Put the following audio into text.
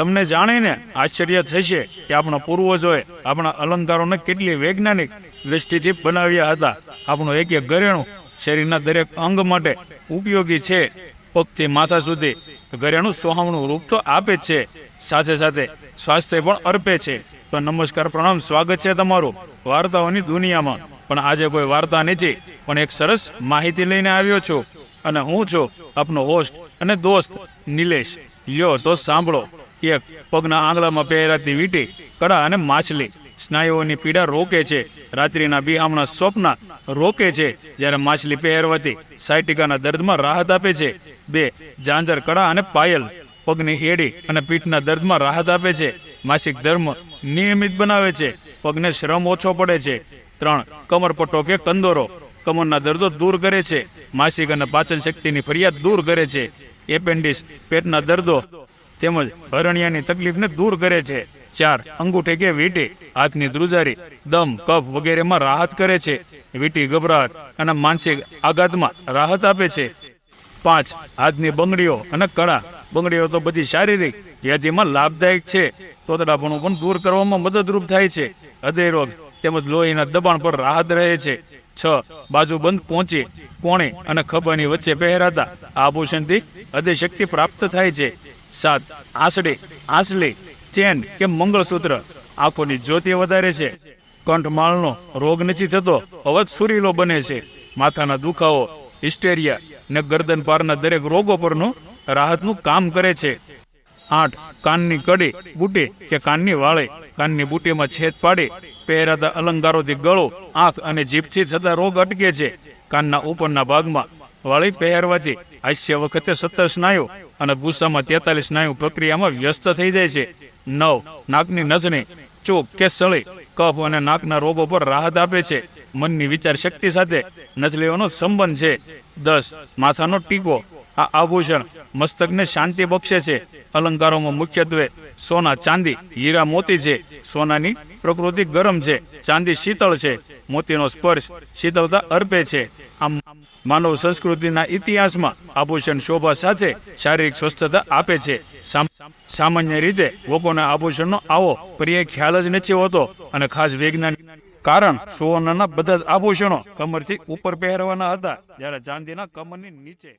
તમને જાણીને આશ્ચર્ય થશે કે આપણા પૂર્વજોએ આપણા અલંકારોને કેટલી વૈજ્ઞાનિક દ્રષ્ટિથી બનાવ્યા હતા. આપણું એક એક ઘરેણું શરીરના દરેક અંગ માટે ઉપયોગી છે. પગથી માથા સુધી ઘરેણું સોહામણું રૂપ તો આપે જ છે. સાથે સાથે સ્વાસ્થ્ય પણ અર્પે છે. તો નમસ્કાર, પ્રણામ, સ્વાગત છે તમારું વાર્તાઓની દુનિયામાં. પણ આજે કોઈ વાર્તા નથી, પણ એક સરસ માહિતી લઈને આવ્યો છું. અને હું છું આપનો હોસ્ટ અને દોસ્ત નિલેશ. લ્યો તો સાંભળો. એક પગના આંગળામાં પહેરાતી વીંટી કડા અને માછલી સ્નાયુઓની પીડા રોકે છે. રાત્રિના બિહામણા સ્વપ્ન રોકે છે. જ્યારે માછલી પહેરવાથી સાયટિકાના દર્દમાં રાહત આપે છે. બે જાંજર કડા અને પાયલ પગની હેડી અને પીઠના દર્દમાં રાહત આપે છે. માસિક ધર્મ નિયમિત બનાવે છે. પગને શ્રમ ઓછો પડે છે. ત્રણ કમરપટ્ટો કે કંદોરો કમરના દર્દો દૂર કરે છે. માસિક અને પાચન શક્તિની ફરિયાદ દૂર કરે છે. એપેન્ડિસ પેટના દર્દો તેમજ હરણિયાની તકલીફને દૂર કરે છે. ચાર, અંગૂઠે કે વીંટી, હાથની ધ્રુજારી, દમ, કફ વગેરેમાં રાહત કરે છે. વીંટી ગભરાટ અને માનસિક આઘાતમાં રાહત આપે છે. પાંચ, હાથની બંગડીઓ અને કળા બંગડીઓ તો બધી શારીરિક યાદીમાં લાભદાયક છે. તોતડાપણું પણ દૂર કરવામાં મદદરૂપ થાય છે. હૃદય રોગ તેમજ લોહીના દબાણ પર રાહત રહે છે. છ, બાજુ બંધ પહોંચી કોણે અને ખભાની વચ્ચે પહેરાતા આભૂષણથી હૃદય શક્તિ પ્રાપ્ત થાય છે. સાત આસડી, આસલી, ચેન કે મંગળસૂત્ર. આંખોની જ્યોતિ વધારે છે. કંઠમાળનો રોગ નથી થતો અવાજ સુરીલો બને છે. માથાના દુખાવો હિસ્ટેરિયા ને ગરદન પારના દરેક રોગો પરનું રાહતનું કામ કરે છે. આઠ, કાનની કડી, બુટી કે કાનની વાળે. કાનની બુટીમાં છેદ પાડી પહેરાતા અલંકારોથી ગળો, આંખ અને જીભથી થતા રોગ અટકે છે. કાનના ઉપરના ભાગમાં વાળી પહેરવાથી હાસ્ય વખતે સત્તર સ્નાયુ અને ગુસ્સામાં તેતાલીસ સ્નાયુ પ્રક્રિયામાં વ્યસ્ત થઈ જાય છે. નવ, નાકની નજની ચૂક કે સળી કફ અને નાકના રોગો પર રાહત આપે છે. મનની વિચાર શક્તિ સાથે નજલીઓનો સંબંધ છે. દસ, માથાનો ટીકો. આ આભૂષણ મસ્તકને શાંતિ બક્ષે છે. અલંકારોમાં મુખ્યત્વે સોના ચાંદી, હીરા મોતી છે. સોનાની પ્રકૃતિ ગરમ છે. ચાંદી શીતળ છે. મોતીનો સ્પર્શ શીતળતા અર્પે છે. આમ માનવ સંસ્કૃતિના ઇતિહાસમાં આભૂષણ શોભા સાથે શારીરિક સ્વસ્થતા આપે છે. સામાન્ય રીતે લોકોને આભૂષણનો આવો પ્રિય ખ્યાલ જ નથી હોતો અને ખાસ વૈજ્ઞાનિક કારણ સુવર્ણના બધા આભૂષણો કમરથી ઉપર પહેરવાના હતા, જ્યારે ચાંદીના કમરની નીચે